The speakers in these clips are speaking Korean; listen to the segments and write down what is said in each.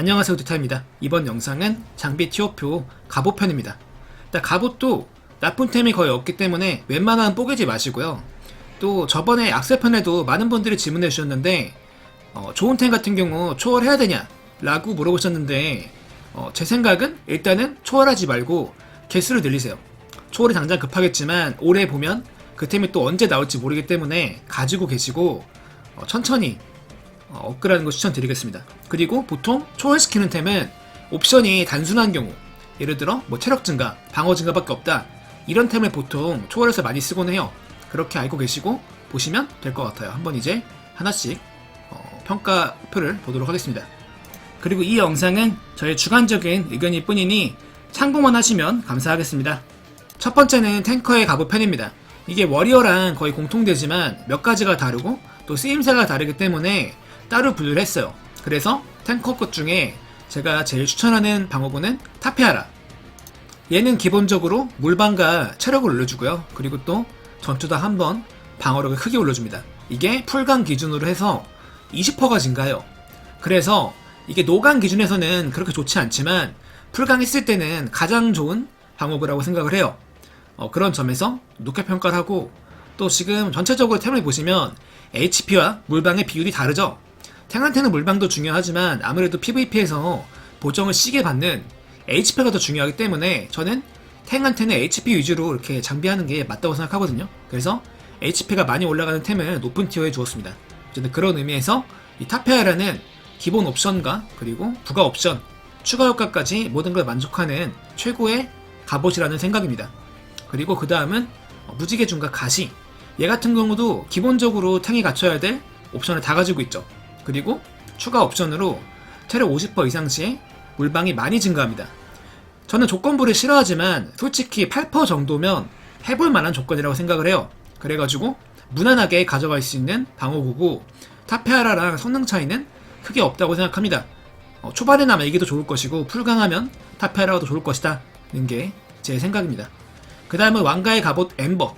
안녕하세요 두타입니다. 이번 영상은 장비 티오표 갑옷편입니다. 갑옷도 나쁜 템이 거의 없기 때문에 웬만하면 뽀개지 마시고요. 또 저번에 악세편에도 많은 분들이 질문해 주셨는데 어, 좋은 템 같은 경우 초월해야 되냐? 라고 물어보셨는데 어, 제 생각은 일단은 초월하지 말고 개수를 늘리세요. 초월이 당장 급하겠지만 오래 보면 그 템이 또 언제 나올지 모르기 때문에 가지고 계시고 어, 천천히 어, 업그레이드하는 거 추천드리겠습니다. 그리고 보통 초월시키는 템은 옵션이 단순한 경우 예를 들어 뭐 체력 증가, 방어 증가밖에 없다 이런 템을 보통 초월해서 많이 쓰곤 해요. 그렇게 알고 계시고 보시면 될 것 같아요. 한번 이제 하나씩 어, 평가표를 보도록 하겠습니다. 그리고 이 영상은 저의 주관적인 의견일 뿐이니 참고만 하시면 감사하겠습니다. 첫 번째는 탱커의 갑옷 편입니다. 이게 워리어랑 거의 공통되지만 몇 가지가 다르고 또 쓰임새가 다르기 때문에 따로 분류를 했어요. 그래서 탱커 것 중에 제가 제일 추천하는 방어구는 타피아라. 얘는 기본적으로 물방과 체력을 올려주고요. 그리고 또 전투다 한 번 방어력을 크게 올려줍니다. 이게 풀강 기준으로 해서 20%가 증가해요. 그래서 이게 노강 기준에서는 그렇게 좋지 않지만 풀강 했을 때는 가장 좋은 방어구라고 생각을 해요. 어, 그런 점에서 높게 평가를 하고 또 지금 전체적으로 템을 보시면 HP와 물방의 비율이 다르죠. 탱한테는 물방도 중요하지만 아무래도 PVP에서 보정을 시게 받는 HP가 더 중요하기 때문에 저는 탱한테는 HP 위주로 이렇게 장비하는 게 맞다고 생각하거든요. 그래서 HP가 많이 올라가는 템을 높은 티어에 주었습니다. 저는 그런 의미에서 이 타페아라는 기본 옵션과 그리고 부가 옵션, 추가 효과까지 모든 걸 만족하는 최고의 갑옷이라는 생각입니다. 그리고 그 다음은 무지개 중과 가시. 얘 같은 경우도 기본적으로 탱이 갖춰야 될 옵션을 다 가지고 있죠. 그리고 추가 옵션으로 체력 50% 이상 시에 물방이 많이 증가합니다. 저는 조건부를 싫어하지만 솔직히 8% 정도면 해볼 만한 조건이라고 생각을 해요. 그래가지고 무난하게 가져갈 수 있는 방어구고 타페아라랑 성능 차이는 크게 없다고 생각합니다. 어, 초반에나마 더 좋을 것이고 풀강하면 타페아라가 더 좋을 것이다. 는 게 제 생각입니다. 그 다음은 왕가의 갑옷 엠버.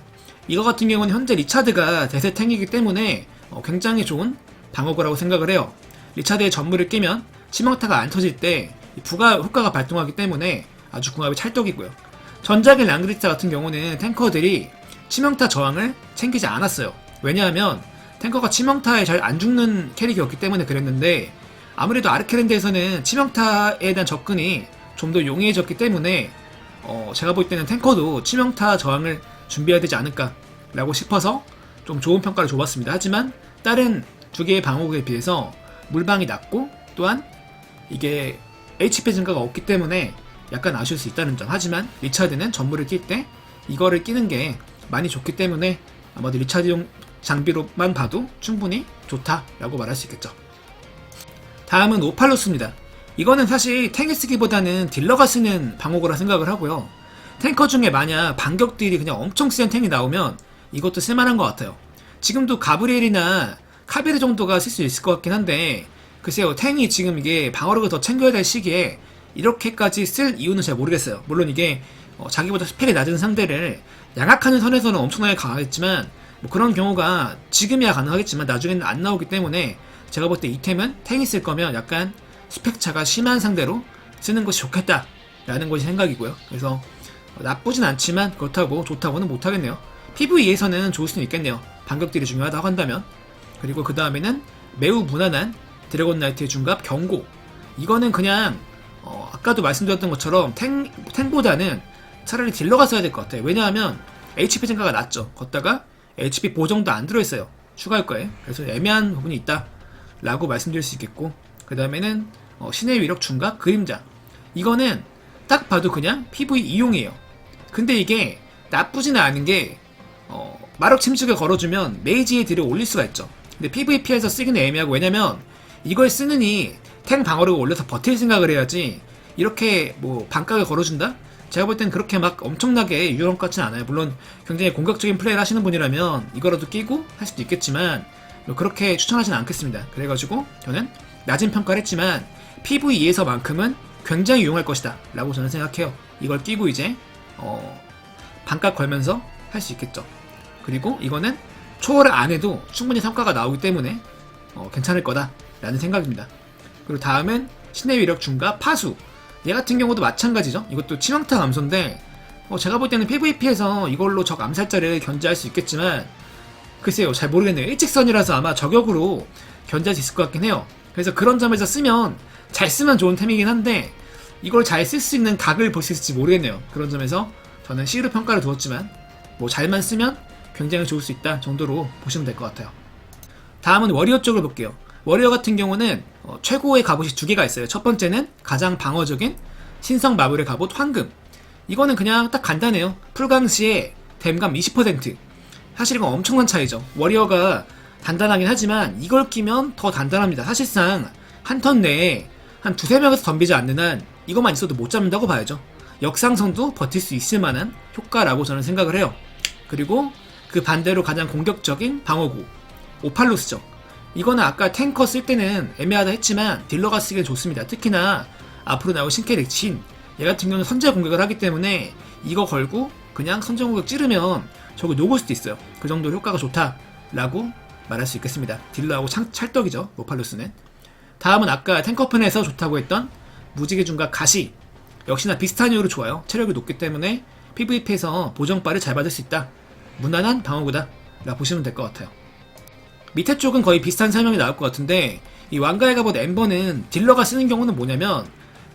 이거 같은 경우는 현재 리차드가 대세 탱이기 때문에 어, 굉장히 좋은 방어구라고 생각을 해요. 리차드의 전무를 끼면 치명타가 안 터질 때 부가 효과가 발동하기 때문에 아주 궁합이 찰떡이고요. 전작의 랑그리타 같은 경우는 탱커들이 치명타 저항을 챙기지 않았어요. 왜냐하면 탱커가 치명타에 잘 안 죽는 캐릭이었기 때문에 그랬는데 아무래도 아르케랜드에서는 치명타에 대한 접근이 좀 더 용이해졌기 때문에 어, 제가 볼 때는 탱커도 치명타 저항을 준비해야 되지 않을까라고 싶어서 좀 좋은 평가를 줘봤습니다. 하지만 다른 두 개의 방어구에 비해서 물방이 낮고 또한 이게 HP 증가가 없기 때문에 약간 아쉬울 수 있다는 점. 하지만 리차드는 전무를 낄 때 이거를 끼는 게 많이 좋기 때문에 아마도 리차드용 장비로만 봐도 충분히 좋다라고 말할 수 있겠죠. 다음은 오팔로스입니다. 이거는 사실 탱이 쓰기보다는 딜러가 쓰는 방어구라 생각을 하고요. 탱커 중에 만약 반격들이 그냥 엄청 센 탱이 나오면 이것도 쓸만한 것 같아요. 지금도 가브리엘이나 카베르 정도가 쓸 수 있을 것 같긴 한데 글쎄요 탱이 지금 이게 방어력을 더 챙겨야 될 시기에 이렇게까지 쓸 이유는 잘 모르겠어요. 물론 이게 어, 자기보다 스펙이 낮은 상대를 양악하는 선에서는 엄청나게 강하겠지만 뭐 그런 경우가 지금이야 가능하겠지만 나중에는 안 나오기 때문에 제가 볼 때 이템은 탱이 쓸 거면 약간 스펙 차가 심한 상대로 쓰는 것이 좋겠다 라는 것이 생각이고요. 그래서 어, 나쁘진 않지만 그렇다고 좋다고는 못하겠네요. PVE에서는 좋을 수는 있겠네요. 반격들이 중요하다고 한다면. 그리고 그 다음에는 매우 무난한 드래곤 나이트의 중갑 경고. 이거는 그냥 어, 아까도 말씀드렸던 것처럼 탱, 탱보다는 차라리 딜러가 써야 될 것 같아요. 왜냐하면 HP 증가가 낮죠. 걷다가 HP 보정도 안 들어있어요. 추가 효과에. 그래서 애매한 부분이 있다. 라고 말씀드릴 수 있겠고. 그 다음에는 어, 신의 위력 중갑 그림자. 이거는 딱 봐도 그냥 PV 이용이에요. 근데 이게 나쁘지는 않은 게 어, 마력 침묵을 걸어주면 메이지의 딜을 올릴 수가 있죠. 근데 PVP에서 쓰기는 애매하고 왜냐면 이걸 쓰느니 탱 방어력을 올려서 버틸 생각을 해야지 이렇게 뭐 반각을 걸어준다? 제가 볼 땐 그렇게 막 엄청나게 유용 같진 않아요. 물론 굉장히 공격적인 플레이를 하시는 분이라면 이거라도 끼고 할 수도 있겠지만 뭐 그렇게 추천하진 않겠습니다. 그래가지고 저는 낮은 평가를 했지만 PVE에서만큼은 굉장히 유용할 것이다 라고 저는 생각해요. 이걸 끼고 이제 어, 반각 걸면서 할 수 있겠죠. 그리고 이거는 초월을 안 해도 충분히 성과가 나오기 때문에 어, 괜찮을 거다라는 생각입니다. 그리고 다음은 신의 위력 중과 파수. 얘 같은 경우도 마찬가지죠. 이것도 치명타 감소인데 어, 제가 볼 때는 PVP에서 이걸로 적 암살자를 견제할 수 있겠지만 글쎄요 잘 모르겠네요. 일직선이라서 아마 저격으로 견제할 수 있을 것 같긴 해요. 그래서 그런 점에서 쓰면 잘 쓰면 좋은 템이긴 한데 이걸 잘 쓸 수 있는 각을 볼 수 있을지 모르겠네요. 그런 점에서 저는 C로 평가를 두었지만 뭐 잘만 쓰면 굉장히 좋을 수 있다 정도로 보시면 될 것 같아요. 다음은 워리어 쪽을 볼게요. 워리어 같은 경우는 어, 최고의 갑옷이 두 개가 있어요. 첫 번째는 가장 방어적인 신성 마블의 갑옷 황금. 이거는 그냥 딱 간단해요. 풀강 시에 댐감 20%. 사실 이건 엄청난 차이죠. 워리어가 단단하긴 하지만 이걸 끼면 더 단단합니다. 사실상 한 턴 내에 한 두세 명에서 덤비지 않는 한 이것만 있어도 못 잡는다고 봐야죠. 역상성도 버틸 수 있을 만한 효과라고 저는 생각을 해요. 그리고 그 반대로 가장 공격적인 방어구 오팔루스죠. 이거는 아까 탱커 쓸 때는 애매하다 했지만 딜러가 쓰기엔 좋습니다. 특히나 앞으로 나올 신캐릭 진. 얘 같은 경우는 선제 공격을 하기 때문에 이거 걸고 그냥 선제 공격 찌르면 저거 녹을 수도 있어요. 그 정도로 효과가 좋다라고 말할 수 있겠습니다. 딜러하고 창- 찰떡이죠. 오팔루스는. 다음은 아까 탱커편에서 좋다고 했던 무지개 중과 가시. 역시나 비슷한 이유로 좋아요. 체력이 높기 때문에 PVP에서 보정발을 잘 받을 수 있다. 무난한 방어구다. 라 보시면 될 것 같아요. 밑에 쪽은 거의 비슷한 설명이 나올 것 같은데 이 왕가의 갑옷 엠버는 딜러가 쓰는 경우는 뭐냐면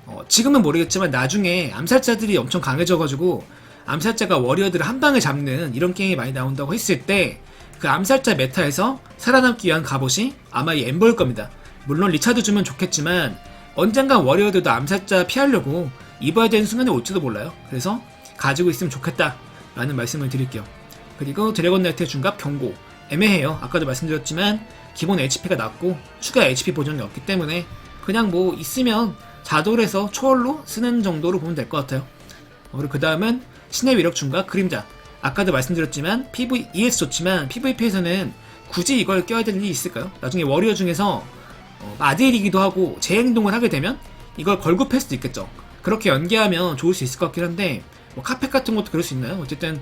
어, 지금은 모르겠지만 나중에 암살자들이 엄청 강해져가지고 암살자가 워리어들을 한 방에 잡는 이런 게임이 많이 나온다고 했을 때 그 암살자 메타에서 살아남기 위한 갑옷이 아마 이 엠버일 겁니다. 물론 리차드 주면 좋겠지만 언젠간 워리어들도 암살자 피하려고 입어야 되는 순간이 올지도 몰라요. 그래서 가지고 있으면 좋겠다 라는 말씀을 드릴게요. 그리고 드래곤 나이트의 중갑 경고 애매해요. 아까도 말씀드렸지만 기본 HP가 낮고 추가 HP 보정이 없기 때문에 그냥 뭐 있으면 자돌에서 초월로 쓰는 정도로 보면 될 것 같아요. 어, 그리고 그 다음은 신의 위력 중갑 그림자. 아까도 말씀드렸지만 PV, ES 좋지만 PVP에서는 굳이 이걸 껴야 될 일이 있을까요? 나중에 워리어 중에서 어, 마딜이기도 하고 재행동을 하게 되면 이걸 걸고 패 수도 있겠죠. 그렇게 연계하면 좋을 수 있을 것 같긴 한데 뭐 카펫 같은 것도 그럴 수 있나요? 어쨌든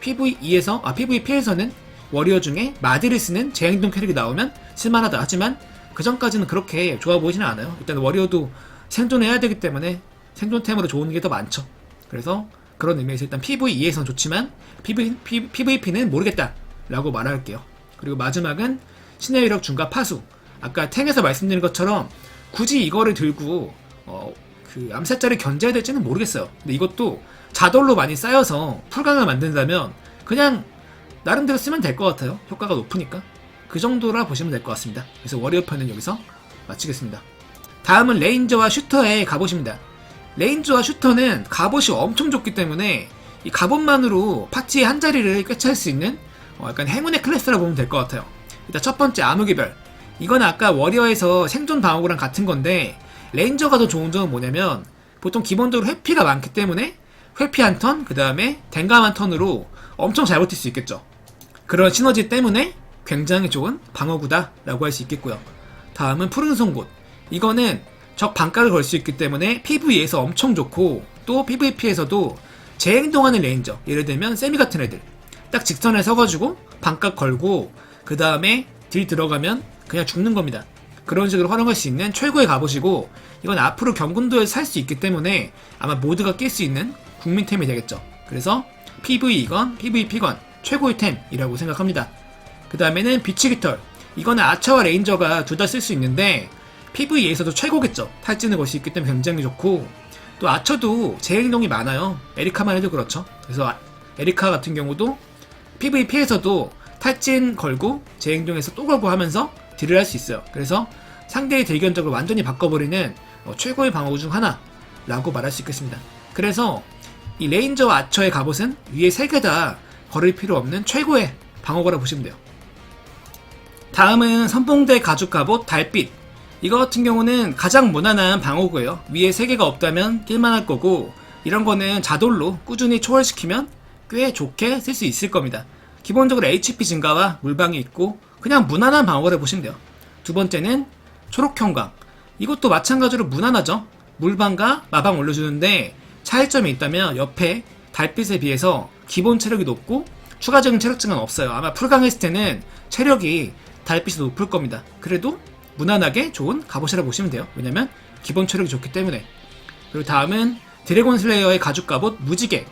PVE에서 아 PVP에서는 워리어 중에 마딜을 쓰는 재행동 캐릭이 나오면 쓸만하다. 하지만 그 전까지는 그렇게 좋아 보이지는 않아요. 일단 워리어도 생존해야 되기 때문에 생존템으로 좋은 게 더 많죠. 그래서 그런 의미에서 일단 PVE에서는 좋지만 PV, PVP는 모르겠다라고 말할게요. 그리고 마지막은 신의 위력 중과 파수. 아까 탱에서 말씀드린 것처럼 굳이 이거를 들고 어, 그 암살자를 견제해야 될지는 모르겠어요. 근데 이것도 자돌로 많이 쌓여서 풀강을 만든다면 그냥 나름대로 쓰면 될 것 같아요. 효과가 높으니까. 그 정도라 보시면 될 것 같습니다. 그래서 워리어 편은 여기서 마치겠습니다. 다음은 레인저와 슈터의 갑옷입니다. 레인저와 슈터는 갑옷이 엄청 좋기 때문에 이 갑옷만으로 파티의 한 자리를 꿰찰 수 있는 어, 약간 행운의 클래스라 보면 될 것 같아요. 일단 첫 번째 암흑의 별. 이건 아까 워리어에서 생존 방어구랑 같은 건데 레인저가 더 좋은 점은 뭐냐면 보통 기본적으로 회피가 많기 때문에 회피 한 턴, 그 다음에 댕감 한 턴으로 엄청 잘 버틸 수 있겠죠. 그런 시너지 때문에 굉장히 좋은 방어구다라고 할 수 있겠고요. 다음은 푸른 송곳. 이거는 적 반가를 걸 수 있기 때문에 PVE에서 엄청 좋고 또 PVP에서도 재행동하는 레인저. 예를 들면 세미 같은 애들. 딱 직선에 서가지고 반각 걸고 그 다음에 딜 들어가면 그냥 죽는 겁니다. 그런 식으로 활용할 수 있는 최고의 갑옷이고 이건 앞으로 경군도에 살 수 있기 때문에 아마 모두가 낄 수 있는 국민템이 되겠죠. 그래서 PVE건 PVP건 최고의 템이라고 생각합니다. 그 다음에는 비치 깃털. 이거는 아처와 레인저가 둘 다 쓸 수 있는데 PVE에서도 최고겠죠. 걸수 있기 때문에 굉장히 좋고 또 아처도 재행동이 많아요. 에리카만 해도 그렇죠. 그래서 아- 에리카 같은 경우도 PVP에서도 탈진 걸고 재행동에서 또 걸고 하면서 딜을 할 수 있어요. 그래서 상대의 딜견적을 완전히 바꿔버리는 어, 최고의 방어구 중 하나라고 말할 수 있겠습니다. 그래서 이 레인저와 아처의 갑옷은 위에 세 개 다 걸을 필요 없는 최고의 방어구라 보시면 돼요. 다음은 선봉대 가죽 갑옷 달빛. 이거 같은 경우는 가장 무난한 방어구예요. 위에 세 개가 없다면 뛸만할 거고 이런 거는 자돌로 꾸준히 초월시키면 꽤 좋게 쓸 수 있을 겁니다. 기본적으로 HP 증가와 물방이 있고 그냥 무난한 방어를 보시면 돼요. 두 번째는 초록 형광. 이것도 마찬가지로 무난하죠. 물방과 마방 올려주는데 차이점이 있다면 옆에 달빛에 비해서 기본 체력이 높고 추가적인 체력 증가는 없어요. 아마 풀강했을 때는 체력이 달빛이 높을 겁니다. 그래도 무난하게 좋은 갑옷이라 보시면 돼요. 왜냐면 기본 체력이 좋기 때문에. 그리고 다음은 드래곤 슬레이어의 가죽 갑옷 무지개.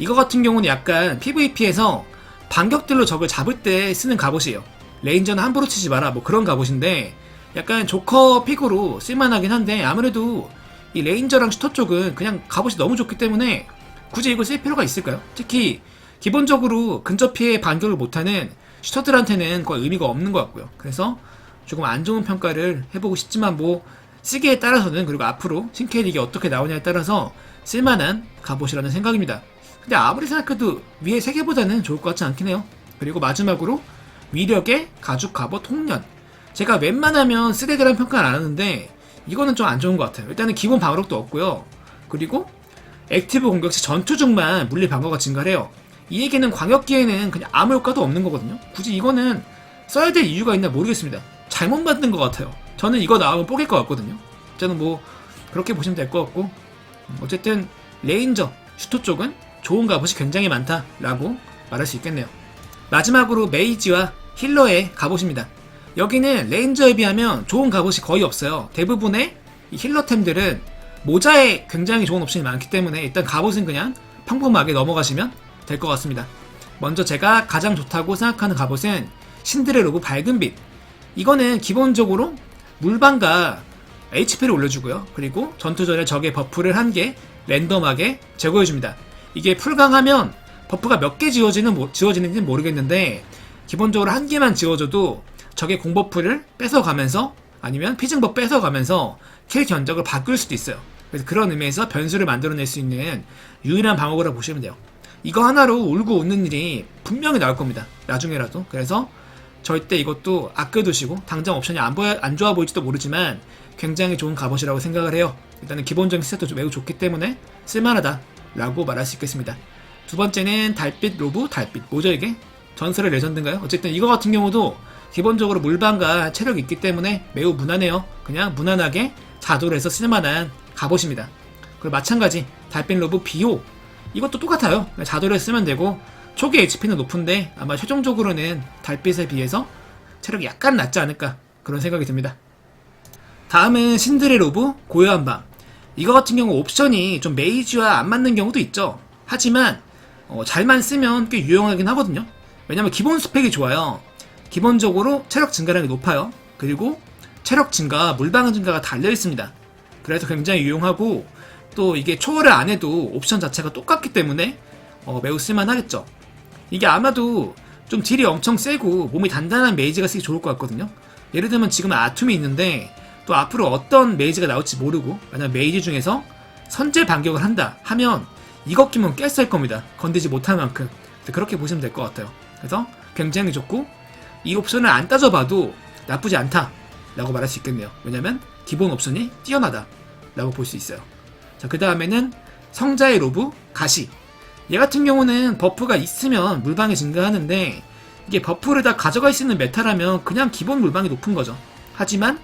이거 같은 경우는 약간 PVP에서 반격들로 적을 잡을 때 쓰는 갑옷이에요. 레인저는 함부로 치지 마라 뭐 그런 갑옷인데 약간 조커 픽으로 쓸만하긴 한데 아무래도 이 레인저랑 슈터 쪽은 그냥 갑옷이 너무 좋기 때문에 굳이 이걸 쓸 필요가 있을까요? 특히 기본적으로 근접 피해 반격을 못하는 슈터들한테는 거의 의미가 없는 것 같고요. 그래서 조금 안 좋은 평가를 해보고 싶지만 뭐 쓰기에 따라서는 그리고 앞으로 신캐릭이 어떻게 나오냐에 따라서 쓸만한 갑옷이라는 생각입니다. 근데 아무리 생각해도 위에 세 개보다는 좋을 것 같지 않긴 해요. 그리고 마지막으로 위력의 가죽 갑옷 통년. 제가 웬만하면 쓰레기라는 평가는 안 하는데 이거는 좀 안 좋은 것 같아요. 일단은 기본 방어력도 없고요. 그리고 액티브 공격 시 전투 중만 물리 방어가 증가해요. 이 얘기는 광역기에는 그냥 아무 효과도 없는 거거든요. 굳이 이거는 써야 될 이유가 있나 모르겠습니다. 잘못 만든 것 같아요. 저는 이거 나오면 뽀갤 것 같거든요. 저는 뭐 그렇게 보시면 될 것 같고 음, 어쨌든 레인저 슈터 쪽은 좋은 갑옷이 굉장히 많다라고 말할 수 있겠네요. 마지막으로 메이지와 힐러의 갑옷입니다. 여기는 레인저에 비하면 좋은 갑옷이 거의 없어요. 대부분의 이 힐러템들은 모자에 굉장히 좋은 옵션이 많기 때문에 일단 갑옷은 그냥 평범하게 넘어가시면 될 것 같습니다. 먼저 제가 가장 좋다고 생각하는 갑옷은 신드레 로브 밝은 빛. 이거는 기본적으로 물방과 HP를 올려주고요. 그리고 전투 전에 적의 버프를 한 개 랜덤하게 제거해줍니다. 이게 풀강하면 버프가 몇 개 지워지는, 지워지는지는 모르겠는데 기본적으로 한 개만 지워줘도 적의 공버프를 뺏어가면서 아니면 피증버 뺏어가면서 킬 견적을 바꿀 수도 있어요. 그래서 그런 의미에서 변수를 만들어낼 수 있는 유일한 방어구라 보시면 돼요. 이거 하나로 울고 웃는 일이 분명히 나올 겁니다. 나중에라도. 그래서 절대 이것도 아껴두시고 당장 옵션이 안, 보여, 안 좋아 보일지도 모르지만 굉장히 좋은 갑옷이라고 생각을 해요. 일단은 기본적인 스탯도 매우 좋기 때문에 쓸만하다 라고 말할 수 있겠습니다. 두 번째는 달빛 로브 달빛 이게? 전설의 레전드인가요? 어쨌든 이거 같은 경우도 기본적으로 물방과 체력이 있기 때문에 매우 무난해요. 그냥 무난하게 자도를 해서 쓸만한 갑옷입니다. 그리고 마찬가지 달빛 로브 비오 이것도 똑같아요. 자도를 쓰면 되고 초기 HP는 높은데 아마 최종적으로는 달빛에 비해서 체력이 약간 낮지 않을까 그런 생각이 듭니다. 다음은 신드레 로브 고요한 밤. 이거 같은 경우 옵션이 좀 메이지와 안 맞는 경우도 있죠. 하지만 어, 잘만 쓰면 꽤 유용하긴 하거든요. 왜냐면 기본 스펙이 좋아요. 기본적으로 체력 증가량이 높아요. 그리고 체력 증가, 물방 증가가 달려 있습니다. 그래서 굉장히 유용하고 또 이게 초월을 안 해도 옵션 자체가 똑같기 때문에 어, 매우 쓸만하겠죠. 이게 아마도 좀 딜이 엄청 세고 몸이 단단한 메이지가 쓰기 좋을 것 같거든요. 예를 들면 지금 아툼이 있는데 또 앞으로 어떤 메이지가 나올지 모르고 만약 메이지 중에서 선제 반격을 한다 하면 이것 끼면 깰쓸 겁니다. 건드지 못할 만큼 그렇게 보시면 될 것 같아요. 그래서 굉장히 좋고 이 옵션을 안 따져봐도 나쁘지 않다라고 말할 수 있겠네요. 왜냐면 기본 옵션이 뛰어나다라고 볼 수 있어요. 자, 그 다음에는 성자의 로브 가시. 얘 같은 경우는 버프가 있으면 물방이 증가하는데 이게 버프를 다 가져갈 수 있는 메타라면 그냥 기본 물방이 높은 거죠. 하지만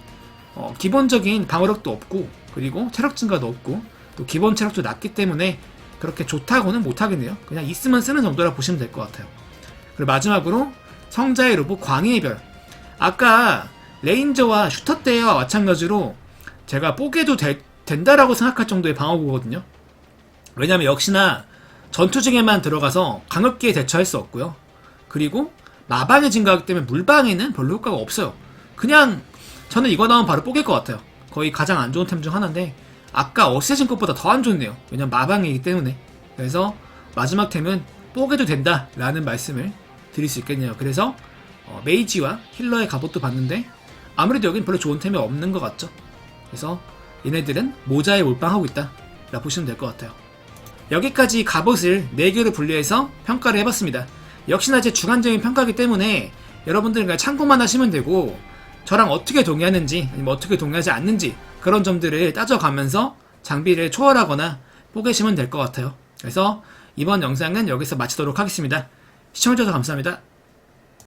어, 기본적인 방어력도 없고 그리고 체력 증가도 없고 또 기본 체력도 낮기 때문에 그렇게 좋다고는 못하겠네요. 그냥 있으면 쓰는 정도라 보시면 될 것 같아요. 그리고 마지막으로 성자의 로봇 광해의 별. 아까 레인저와 슈터 때와 마찬가지로 제가 뽀개도 되, 된다라고 생각할 정도의 방어구거든요. 왜냐면 역시나 전투 중에만 들어가서 강력기에 대처할 수 없고요. 그리고 마방에 증가하기 때문에 물방에는 별로 효과가 없어요. 그냥 저는 이거 나오면 바로 뽀갤 것 같아요. 거의 가장 안 좋은 템 중 하나인데 아까 어쌔신 것보다 더 안 좋네요. 왜냐면 마방이기 때문에. 그래서 마지막 템은 뽀개도 된다라는 말씀을 드릴 수 있겠네요. 그래서 어, 메이지와 힐러의 갑옷도 봤는데 아무래도 여긴 별로 좋은 템이 없는 것 같죠. 그래서 얘네들은 모자에 몰빵하고 있다 라 보시면 될 것 같아요. 여기까지 갑옷을 4개로 분류해서 평가를 해봤습니다. 역시나 제 주관적인 평가기 때문에 여러분들은 그냥 참고만 하시면 되고 저랑 어떻게 동의하는지 아니면 어떻게 동의하지 않는지 그런 점들을 따져가면서 장비를 초월하거나 뽀개시면 될 것 같아요. 그래서 이번 영상은 여기서 마치도록 하겠습니다. 시청해주셔서 감사합니다.